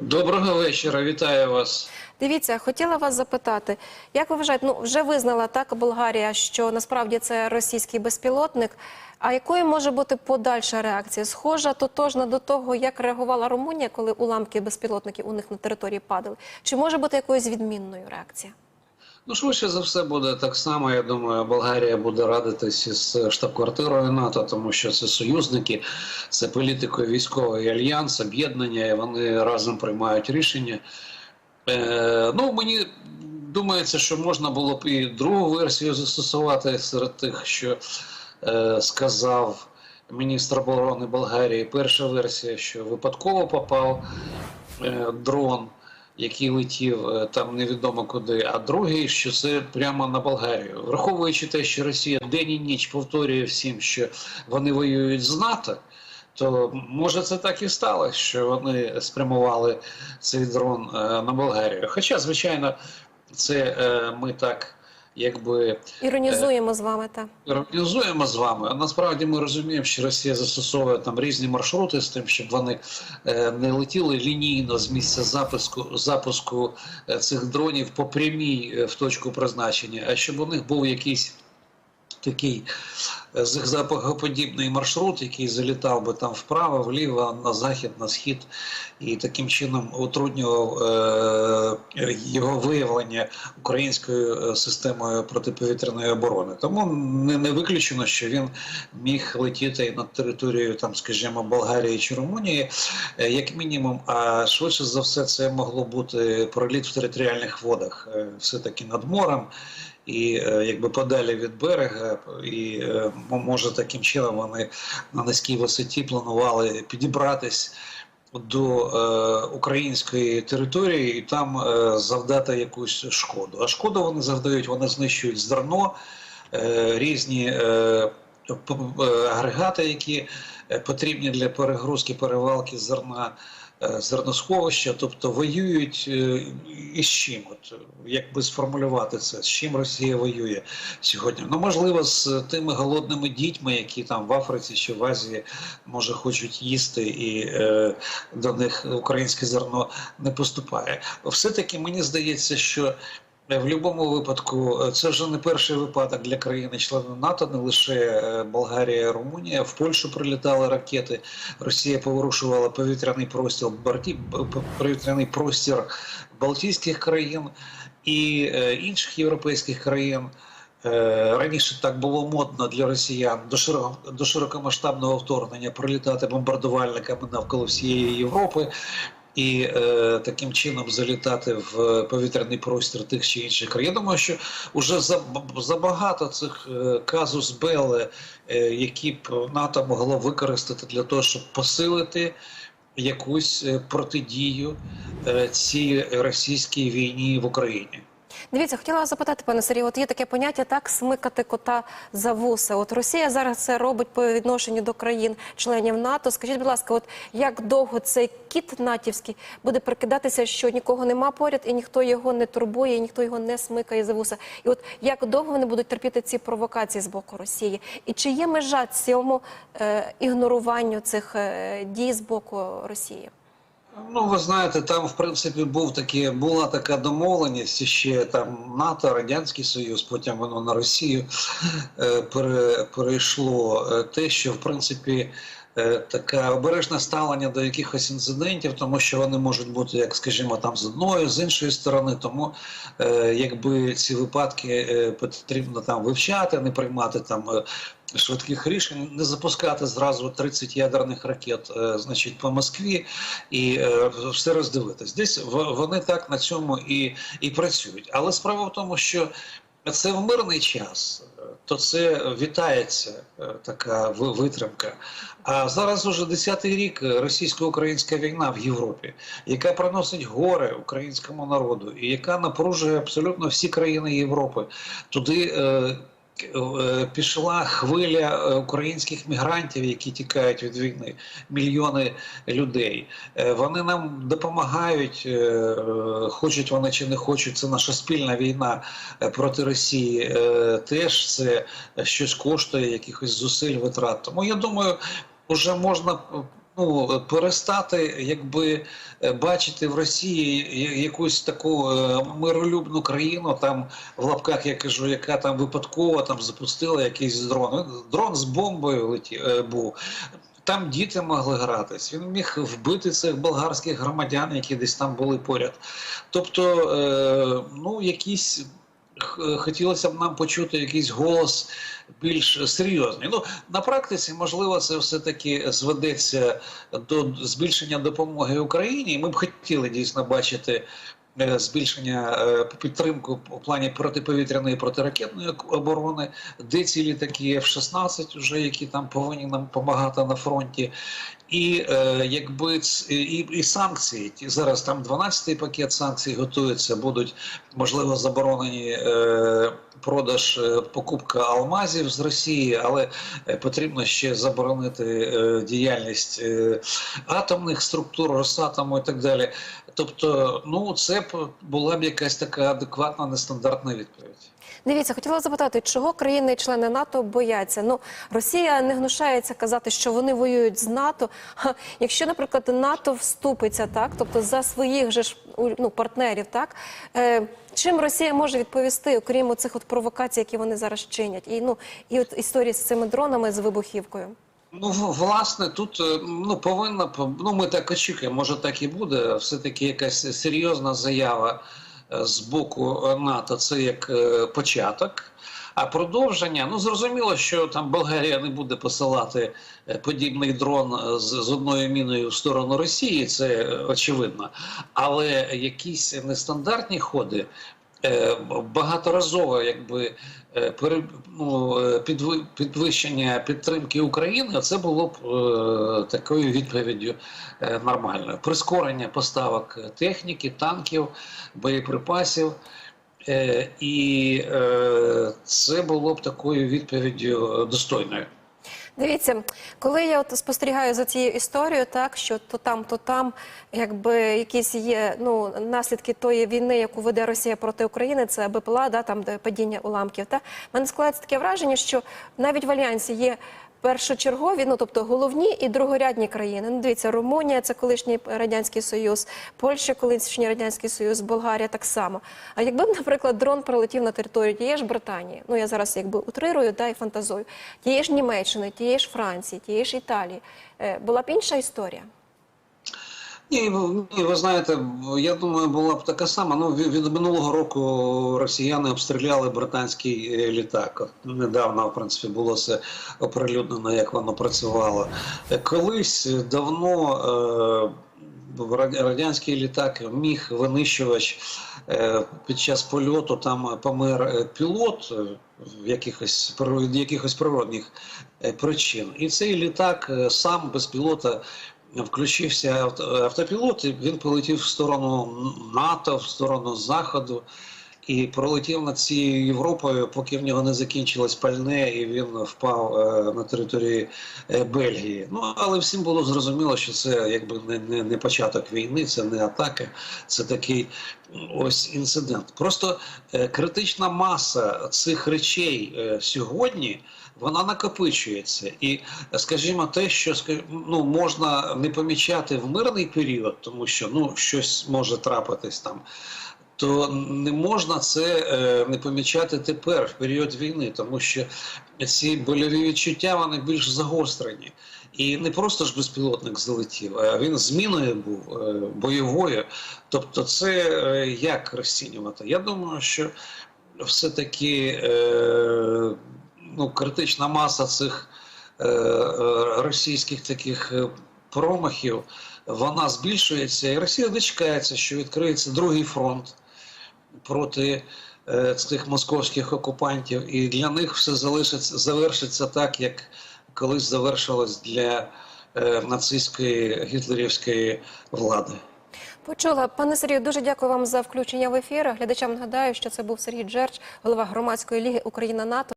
Доброго вечора, вітаю вас. Дивіться, хотіла вас запитати, як ви вважаєте, ну вже визнала так Болгарія, що насправді це російський безпілотник. А якою може бути подальша реакція? Схожа тотожна до того, як реагувала Румунія, коли уламки безпілотників у них на території падали? Чи може бути якоюсь відмінною реакція? Ну, швидше за все буде так само. Я думаю, Болгарія буде радитись із штаб-квартирою НАТО, тому що це союзники, це політико-військовий альянс, об'єднання, і вони разом приймають рішення. Е, ну, мені думається, що можна було б і другу версію застосувати серед тих, що е, сказав міністр оборони Болгарії. Перша версія, що випадково попав е, дрон. Який летів е, там невідомо куди, а другий, що це прямо на Болгарію, враховуючи те, що Росія день і ніч повторює всім, що вони воюють з НАТО, то може це так і сталося, що вони спрямували цей дрон е, на Болгарію. Хоча, звичайно, це е, ми так якби Іронізуємо з вами та іронізуємо з вами. А насправді ми розуміємо, що Росія застосовує там різні маршрути з тим, щоб вони е, не летіли лінійно з місця запуску запуску е, цих дронів по прямій е, в точку призначення, а щоб у них був якийсь. Такий е, зигзагоподібний маршрут, який залітав би там вправо, вліво, на захід, на схід, і таким чином утруднював е, його виявлення українською е, системою протиповітряної оборони. Тому не, не виключено, що він міг летіти над територією, там, скажімо, Болгарії чи Румунії, е, як мінімум. А швидше за все, це могло бути проліт в територіальних водах, е, все-таки над морем і е, якби подалі від берега, і е, може таким чином вони на низькій висоті планували підібратись до е, української території і там е, завдати якусь шкоду. А шкоду вони завдають, вони знищують зерно, е, різні е, агрегати, які е, потрібні для перегрузки, перевалки зерна. Е, Зерносховища, тобто воюють е, із чим, от як би сформулювати це, з чим Росія воює сьогодні. Ну можливо, з тими голодними дітьми, які там в Африці чи в Азії може хочуть їсти, і е, до них українське зерно не поступає. Все таки мені здається, що в будь-якому випадку е, це вже не перший випадок для країни-членів НАТО, не лише е, Болгарія, Румунія. В Польщу прилітали ракети. Росія порушувала повітряний простір повітряний простір Балтійських країн і е, інших європейських країн. Е, Раніше так було модно для росіян до широко до широкомасштабного вторгнення прилітати бомбардувальниками навколо всієї Європи і е, таким чином залітати в повітряний простір тих чи інших країн. Я думаю, що вже забагато цих е, казус белли, е, які б НАТО могло використати для того, щоб посилити якусь е, протидію цій російській війні в Україні. Дивіться, хотіла вас запитати, пане Сергію, от є таке поняття так смикати кота за вуса. От Росія зараз це робить по відношенню до країн-членів НАТО. Скажіть, будь ласка, от як довго цей кіт натівський буде прикидатися, що нікого нема поряд, і ніхто його не турбує, і ніхто його не смикає за вуса? І от як довго вони будуть терпіти ці провокації з боку Росії? І чи є межа цьому е, ігноруванню цих е, дій з боку Росії? Ну, ви знаєте, там в принципі був такі, була така домовленість ще там НАТО, Радянський Союз, потім воно на Росію е, пере, перейшло е, те, що в принципі. е, Таке обережне ставлення до якихось інцидентів, тому що вони можуть бути, як скажімо, там з одної, з іншої сторони. Тому е, якби ці випадки е, потрібно там вивчати, не приймати там е, швидких рішень, не запускати зразу 30 ядерних ракет, е, значить, по Москві і е, все роздивитись. Десь вони так на цьому і, і працюють. Але справа в тому, що це в мирний час, то це вітається е, така витримка. А зараз уже 10-й рік російсько-українська війна в Європі, яка приносить горе українському народу, і яка напружує абсолютно всі країни Європи. Туди пішла хвиля е, українських мігрантів, які тікають від війни, мільйони людей. Е, Вони нам допомагають, е, е, хочуть вони чи не хочуть. Це наша спільна війна е, проти Росії. Е, Теж це щось коштує, якихось зусиль витрат. Тому я думаю, вже можна ну, перестати якби е, бачити в Росії якусь таку е, миролюбну країну, там в лапках я кажу, яка там випадково там запустила якийсь дрон. Дрон з бомбою летів е, був. Там діти могли гратись. Він міг вбити цих болгарських громадян, які десь там були поряд. Тобто, ну, якісь хотілося б нам почути якийсь голос більш серйозний. Ну на практиці, можливо, це все-таки зведеться до збільшення допомоги Україні. Ми б хотіли дійсно бачити. Е, Збільшення е, підтримку у плані протиповітряної протиракетної оборони, де ці літаки F-16 вже, які там повинні нам допомагати на фронті, і е, якби і, і санкції. Ті зараз там 12-й пакет санкцій готується, будуть можливо заборонені продаж покупка алмазів з Росії, але потрібно ще заборонити діяльність атомних структур Росатому і так далі. Тобто, ну це б була б якась така адекватна нестандартна відповідь. Дивіться, хотіла запитати, чого країни-члени НАТО бояться? Ну, Росія не гнушається казати, що вони воюють з НАТО. Якщо, наприклад, НАТО вступиться, так, тобто за своїх же ж ну, партнерів, так е, чим Росія може відповісти, окрім цих провокацій, які вони зараз чинять, і ну і от історії з цими дронами з вибухівкою. Ну, власне, тут е, ну повинна ну ми так очікуємо, може так і буде. Все таки якась серйозна заява е, з боку НАТО. Це як е, початок. А продовження, ну зрозуміло, що там Болгарія не буде посилати подібний дрон з, з одною міною в сторону Росії, це очевидно. Але якісь нестандартні ходи, багаторазове, якби е, ну, е, підвищення підтримки України, це було б е, такою відповіддю е, нормальною. Прискорення поставок техніки, танків, боєприпасів. Е, І е, це було б такою відповіддю достойною. Дивіться, коли я от спостерігаю за цією історією, так що то там, то там, якби якісь є ну наслідки тої війни, яку веде Росія проти України, це БПЛА, да там де падіння уламків. Та мене складається таке враження, що навіть в альянсі є. Першочергові, ну тобто головні і другорядні країни. Ну, дивіться, Румунія це колишній радянський союз, Польща, колишній радянський союз, Болгарія так само. А якби, наприклад, дрон прилетів на територію тієї ж Британії, ну я зараз якби утрирую да, і фантазую, тієї ж Німеччини, тієї ж Франції, тієї ж Італії, е, була б інша історія. Ні, ну, ні, ви знаєте, я думаю, була б така сама. Ну, від, минулого року росіяни обстріляли британський е, літак. Недавно, в принципі, було це оприлюднено, як воно працювало. Е, Колись давно е, радянський літак міг винищувач е, під час польоту там помер пілот в якихось якихось природних причин. І цей літак сам без пілота включився автопілот, і він полетів в сторону НАТО, в сторону Заходу. І пролетів над цією Європою, поки в нього не закінчилось пальне, і він впав е, на території е, Бельгії. Ну але всім було зрозуміло, що це якби не, не, не початок війни, це не атака, це такий ось інцидент. Просто е, критична маса цих речей сьогодні вона накопичується. І, скажімо, те, що ну, можна не помічати в мирний період, тому що ну, щось може трапитись там. То не можна це е, не помічати тепер, в період війни, тому що ці больові відчуття вони більш загострені. І не просто ж безпілотник залетів, а він зміною був е, бойовою. Тобто, це е, як розцінювати? Я думаю, що все-таки е, ну, критична маса цих е, е, російських таких е, промахів вона збільшується, і Росія дочекається, що відкриється другий фронт проти цих московських окупантів, і для них все залишиться завершиться так, як колись завершилось для нацистської гітлерівської влади. Почула, пане Сергію, дуже дякую вам за включення в ефір. Глядачам нагадаю, що це був Сергій Джерч, голова громадської ліги Україна НАТО.